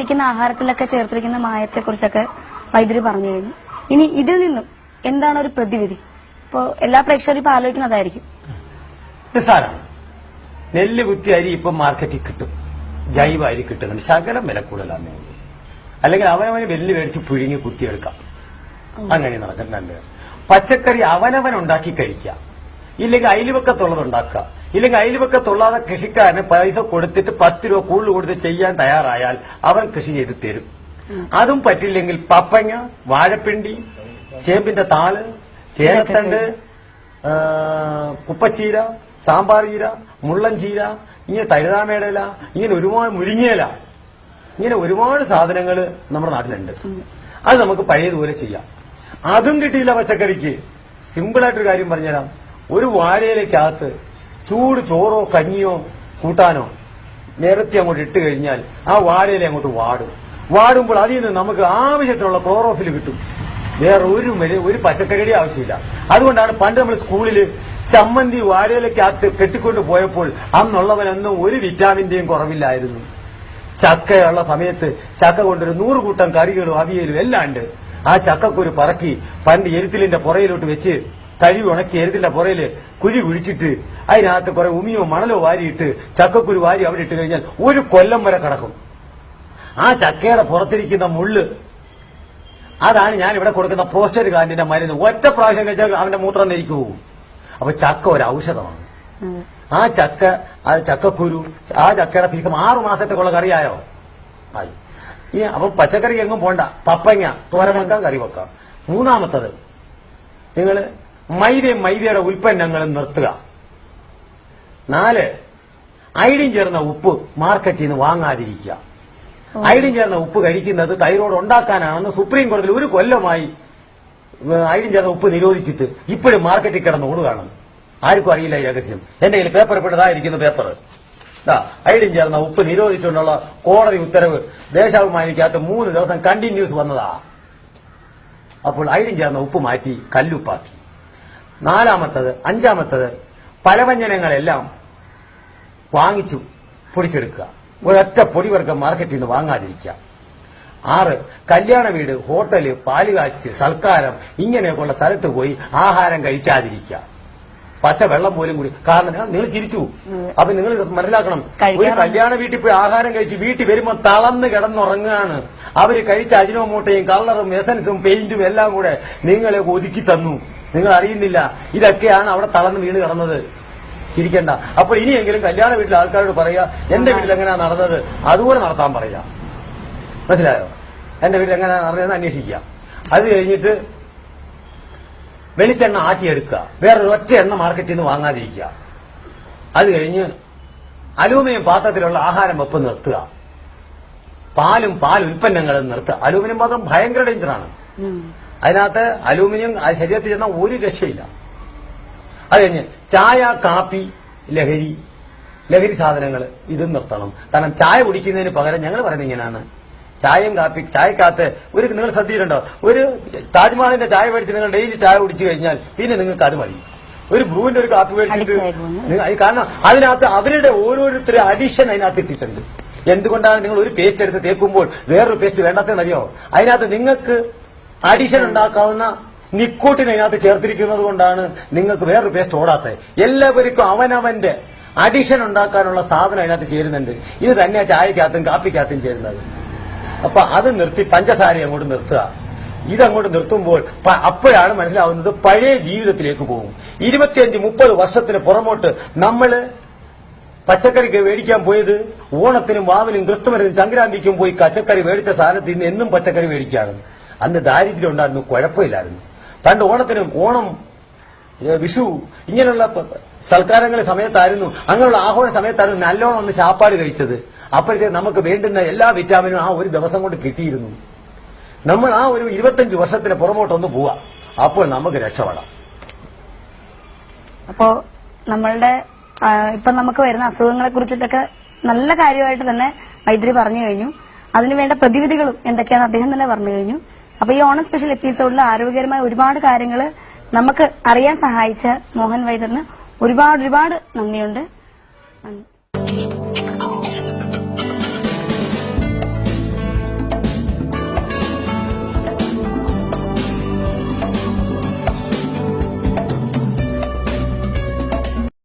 കഴിക്കുന്ന ആഹാരത്തിലൊക്കെ ചേർത്തിരിക്കുന്ന മായത്തെ കുറിച്ചൊക്കെ വൈദ്യുതി പറഞ്ഞു കഴിഞ്ഞു. ഇനി ഇതിൽ നിന്നും എന്താണ് ഒരു പ്രതിവിധി? ഇപ്പോ എല്ലാ പ്രേക്ഷകരും ഇപ്പൊ ആലോചിക്കുന്നതായിരിക്കും. നിസ്സാരാണ് നെല്ല് കുത്തി അരി ഇപ്പൊ മാർക്കറ്റിൽ കിട്ടും. ജൈവ അരി കിട്ടുന്നുണ്ട്. ശകലം വില കൂടുതലാണ് അല്ലെങ്കിൽ അവനവന് വെല്ല് മേടിച്ച് പുഴുങ്ങി കുത്തിയെടുക്കാം. അങ്ങനെ നടക്കുന്നുണ്ട് പച്ചക്കറി അവനവൻ ഉണ്ടാക്കി കഴിക്കുക. ഇല്ലെങ്കിൽ അയൽവക്കത്തുള്ളത് ഉണ്ടാക്കുക. ഇല്ലെങ്കിൽ അയൽവക്കത്തുള്ളാതെ കൃഷിക്കാരന് പൈസ കൊടുത്തിട്ട് പത്ത് രൂപ കൂടുതൽ കൊടുത്ത് ചെയ്യാൻ തയ്യാറായാൽ അവൻ കൃഷി ചെയ്ത് തരും. അതും പറ്റില്ലെങ്കിൽ പപ്പങ്ങ വാഴപ്പിണ്ടി ചേമ്പിന്റെ താൾ ചേരത്തണ്ട് കുപ്പച്ചീര സാമ്പാർ ചീര മുള്ളൻ ചീര ഇങ്ങനെ തഴുതാമേടല ഇങ്ങനെ ഒരുപാട് മുരിങ്ങയില ഇങ്ങനെ ഒരുപാട് സാധനങ്ങൾ നമ്മുടെ നാട്ടിലുണ്ട്. അത് നമുക്ക് പഴയതുപോലെ ചെയ്യാം. അതും കിട്ടിയില്ല പച്ചക്കറിക്ക്. സിമ്പിളായിട്ടൊരു കാര്യം പറഞ്ഞുതരാം. ഒരു വാഴയിലേക്കകത്ത് ചൂട് ചോറോ കഞ്ഞിയോ കൂട്ടാനോ നിരത്തി അങ്ങോട്ട് ഇട്ട് കഴിഞ്ഞാൽ ആ വാഴയിലെ അങ്ങോട്ട് വാടും. വാടുമ്പോൾ അതിൽ നിന്ന് നമുക്ക് ആവശ്യത്തിനുള്ള ക്ലോറോഫിൽ കിട്ടും. വേറെ ഒരു ഒരു പച്ചക്കറിയുടെ ആവശ്യമില്ല. അതുകൊണ്ടാണ് പണ്ട് നമ്മൾ സ്കൂളിൽ ചമ്മന്തി വാഴയിലേക്കകത്ത് കെട്ടിക്കൊണ്ട് പോയപ്പോൾ അന്നുള്ളവനൊന്നും ഒരു വിറ്റാമിന്റെയും കുറവില്ലായിരുന്നു. ചക്കയുള്ള സമയത്ത് ചക്ക കൊണ്ടൊരു നൂറ് കൂട്ടം കറികളും അവിയലും എല്ലാം ഉണ്ട്. ആ ചക്കക്കൊരു പറക്കി പണ്ട് എരുത്തിലിന്റെ പുറയിലോട്ട് വെച്ച് കഴുകി ഉണക്കി എരുത്തിന്റെ പുറയിൽ കുഴി കുഴിച്ചിട്ട് അതിനകത്ത് കുറെ ഉമിയോ മണലോ വാരിയിട്ട് ചക്കക്കുരു വാരി അവിടെ ഇട്ട് കഴിഞ്ഞാൽ ഒരു കൊല്ലം വരെ കിടക്കും. ആ ചക്കയുടെ പുറത്തിരിക്കുന്ന മുള്ള് അതാണ് ഞാൻ ഇവിടെ കൊടുക്കുന്ന പ്രോസ്റ്റേറ്റ് ഗ്ലാൻഡിന്റെ മരുന്ന്. ഒറ്റ പ്രാവശ്യം കഴിച്ചാൽ അവന്റെ മൂത്രം നെരിക്കു പോകും. അപ്പൊ ചക്ക ഒരു ഔഷധമാണ്. ആ ചക്ക ആ ചക്കക്കുരു ആ ചക്കയുടെ തീർച്ചയായും ആറു മാസത്തേക്കുള്ള കറിയായോ? ആയി. ഈ അപ്പൊ പച്ചക്കറി എങ്ങും പോണ്ട. പപ്പങ്ങ തോരൻ കറി വെക്കാം. മൂന്നാമത്തത് നിങ്ങൾ മൈദയും മൈദയുടെ ഉൽപ്പന്നങ്ങളും നിർത്തുക. നാല് ഐഡിൻ ചേർന്ന ഉപ്പ് മാർക്കറ്റിൽ നിന്ന് വാങ്ങാതിരിക്കുക. ഐഡിൻ ചേർന്ന ഉപ്പ് കഴിക്കുന്നത് തൈറോയ്ഡ് ഉണ്ടാക്കാനാണെന്ന് സുപ്രീം കോടതിയിൽ ഒരു കൊല്ലമായി ഐഡിൻ ചേർന്ന ഉപ്പ് നിരോധിച്ചിട്ട് ഇപ്പോഴും മാർക്കറ്റിൽ കിടന്ന് ഓടുകയാണ്. ആർക്കും അറിയില്ല ഈ രഹസ്യം. എന്റെ കയ്യിൽ പേപ്പർ ഇപ്പോഴതായിരിക്കുന്നു പേപ്പർ ഐഡിൻ ചേർന്ന ഉപ്പ് നിരോധിച്ചുകൊണ്ടുള്ള കോടതി ഉത്തരവ് ദേശാഭിമാനിക്കകത്ത് മൂന്ന് ദിവസം കണ്ടിന്യൂസ് വന്നതാ. അപ്പോൾ ഐഡിൻ ചേർന്ന ഉപ്പ് മാറ്റി കല്ലുപ്പാക്കി. നാലാമത്തത് അഞ്ചാമത്തത് പലവ്യഞ്ജനങ്ങളെല്ലാം വാങ്ങിച്ചു പൊടിച്ചെടുക്കുക. ഒരൊറ്റ പൊടിവർഗം മാർക്കറ്റിൽ നിന്ന് വാങ്ങാതിരിക്കുക. ആറ് കല്യാണ വീട് ഹോട്ടൽ പാലുകാച്ച് സൽക്കാരം ഇങ്ങനെയൊക്കെയുള്ള സ്ഥലത്ത് പോയി ആഹാരം കഴിക്കാതിരിക്കുക. പച്ച വെള്ളം പോലും കൂടി കാരണം നിങ്ങൾ ചിരിച്ചു. അപ്പൊ നിങ്ങൾ മനസ്സിലാക്കണം. ഒരു. കല്യാണ വീട്ടിൽ പോയി ആഹാരം കഴിച്ച് വീട്ടിൽ വരുമ്പോൾ തളന്ന് കിടന്നുറങ്ങുകയാണ്. അവർ കഴിച്ച അജിനോമോട്ടയും കളറും എസൻസും പെയിന്റും എല്ലാം കൂടെ നിങ്ങളെ ഒതുക്കി തന്നു. നിങ്ങൾ അറിയുന്നില്ല ഇതൊക്കെയാണ് അവിടെ തളർന്ന് വീണ് കിടന്നത്. ചിരിക്കണ്ട. അപ്പോൾ ഇനിയെങ്കിലും കല്യാണ വീട്ടിലെ ആൾക്കാരോട് പറയുക എന്റെ വീട്ടിൽ എങ്ങനെയാ നടന്നത്? അതുപോലെ നടത്താൻ പറയുക. മനസ്സിലായോ? എന്റെ വീട്ടിൽ എങ്ങനെയാ നടന്നതെന്ന് അന്വേഷിക്കുക. അത് കഴിഞ്ഞിട്ട് വെളിച്ചെണ്ണ ആട്ടിയെടുക്കുക. വേറൊരു ഒറ്റ എണ്ണ മാർക്കറ്റിൽ നിന്ന് വാങ്ങാതിരിക്കുക. അത് കഴിഞ്ഞ് അലൂമിനിയം പാത്രത്തിലുള്ള ആഹാരം വെപ്പ് നിർത്തുക. പാലും പാൽ ഉൽപ്പന്നങ്ങളും നിർത്തുക. അലൂമിനിയം പാത്രം ഭയങ്കര ഡേഞ്ചറാണ്. അതിനകത്ത് അലൂമിനിയം ശരീരത്തിൽ ചെന്നാൽ ഒരു രക്ഷയില്ല. അത് കഴിഞ്ഞ് ചായ കാപ്പി ലഹരി ലഹരി സാധനങ്ങൾ ഇത് നിർത്തണം. കാരണം ചായ കുടിക്കുന്നതിന് പകരം ഞങ്ങൾ പറയുന്നത് ഇങ്ങനെയാണ്. ചായയും കാപ്പി ചായക്കകത്ത് ഒരു നിങ്ങൾ ശ്രദ്ധിച്ചിട്ടുണ്ടോ? ഒരു താജ്മഹലിന്റെ ചായ മേടിച്ച് നിങ്ങൾ ഡെയിലി ചായ കുടിച്ചു കഴിഞ്ഞാൽ പിന്നെ നിങ്ങൾക്ക് അത് മതി. ഒരു ബ്രൂവിന്റെ ഒരു കാപ്പി മേടിച്ചിട്ട് കാരണം അതിനകത്ത് അവരുടെ ഓരോരുത്തരും അഡിഷൻ അതിനകത്ത് ഇട്ടിട്ടുണ്ട്. എന്തുകൊണ്ടാണ് നിങ്ങൾ ഒരു പേസ്റ്റ് എടുത്ത് തേക്കുമ്പോൾ വേറൊരു പേസ്റ്റ് വേണ്ടാത്തെന്നറിയോ അതിനകത്ത് നിങ്ങൾക്ക് അഡിഷൻ ഉണ്ടാക്കാവുന്ന നിക്കോട്ടിൻ അതിനകത്ത് ചേർത്തിരിക്കുന്നത് കൊണ്ടാണ് നിങ്ങൾക്ക് വേറൊരു പേസ്റ്റ് ഓടാത്തത്. എല്ലാവർക്കും അവനവന്റെ അഡിഷൻ ഉണ്ടാക്കാനുള്ള സാധനം അതിനകത്ത് ചേരുന്നുണ്ട്. ഇത് തന്നെയാ ചായക്കകത്തും കാപ്പിക്കകത്തും ചേരുന്നത്. അപ്പൊ അത് നിർത്തി പഞ്ചസാര അങ്ങോട്ട് നിർത്തുക. ഇതങ്ങോട്ട് നിർത്തുമ്പോൾ അപ്പോഴാണ് മനസ്സിലാവുന്നത് പഴയ ജീവിതത്തിലേക്ക് പോകും. ഇരുപത്തിയഞ്ച് മുപ്പത് വർഷത്തിന് പുറമോട്ട് നമ്മൾ പച്ചക്കറിക്ക് മേടിക്കാൻ പോയത് ഓണത്തിനും വാവിനും ക്രിസ്തുമസിനും സംക്രാന്തിക്കും പോയി പച്ചക്കറി മേടിച്ച സ്ഥാനത്ത് ഇന്ന് എന്നും പച്ചക്കറി മേടിക്കുകയാണ്. അന്ന് ദാരിദ്ര്യം ഉണ്ടായിരുന്നു കുഴപ്പമില്ലായിരുന്നു. പണ്ട് ഓണത്തിനും ഓണം വിഷു ഇങ്ങനെയുള്ള സൽക്കാരങ്ങൾ സമയത്തായിരുന്നു അങ്ങനെയുള്ള ആഘോഷ സമയത്തായിരുന്നു നല്ലോണം ഒന്ന് ചാപ്പാട് കഴിച്ചത്. അപ്പോഴത്തെ നമുക്ക് വേണ്ടുന്ന എല്ലാ വിറ്റാമിനും ആ ഒരു ദിവസം കൊണ്ട് കിട്ടിയിരുന്നു. നമ്മൾ ആ ഒരു ഇരുപത്തഞ്ച് വർഷത്തിന് പുറമോട്ടൊന്ന് പോവാ. അപ്പോൾ നമുക്ക് രക്ഷപ്പെടാം. അപ്പോ നമ്മളുടെ ഇപ്പൊ നമുക്ക് വരുന്ന അസുഖങ്ങളെ കുറിച്ചിട്ടൊക്കെ നല്ല കാര്യമായിട്ട് തന്നെ മൈത്രി പറഞ്ഞു കഴിഞ്ഞു. അതിനുവേണ്ട പ്രതിവിധികളും എന്തൊക്കെയാണെന്ന് അദ്ദേഹം തന്നെ പറഞ്ഞു കഴിഞ്ഞു. അപ്പൊ ഈ ഓണം സ്പെഷ്യൽ എപ്പിസോഡിൽ ആരോഗ്യകരമായ ഒരുപാട് കാര്യങ്ങൾ നമുക്ക് അറിയാൻ സഹായിച്ച മോഹൻ വൈദ്യറിന് ഒരുപാട് ഒരുപാട് നന്ദിയുണ്ട്. നന്ദി.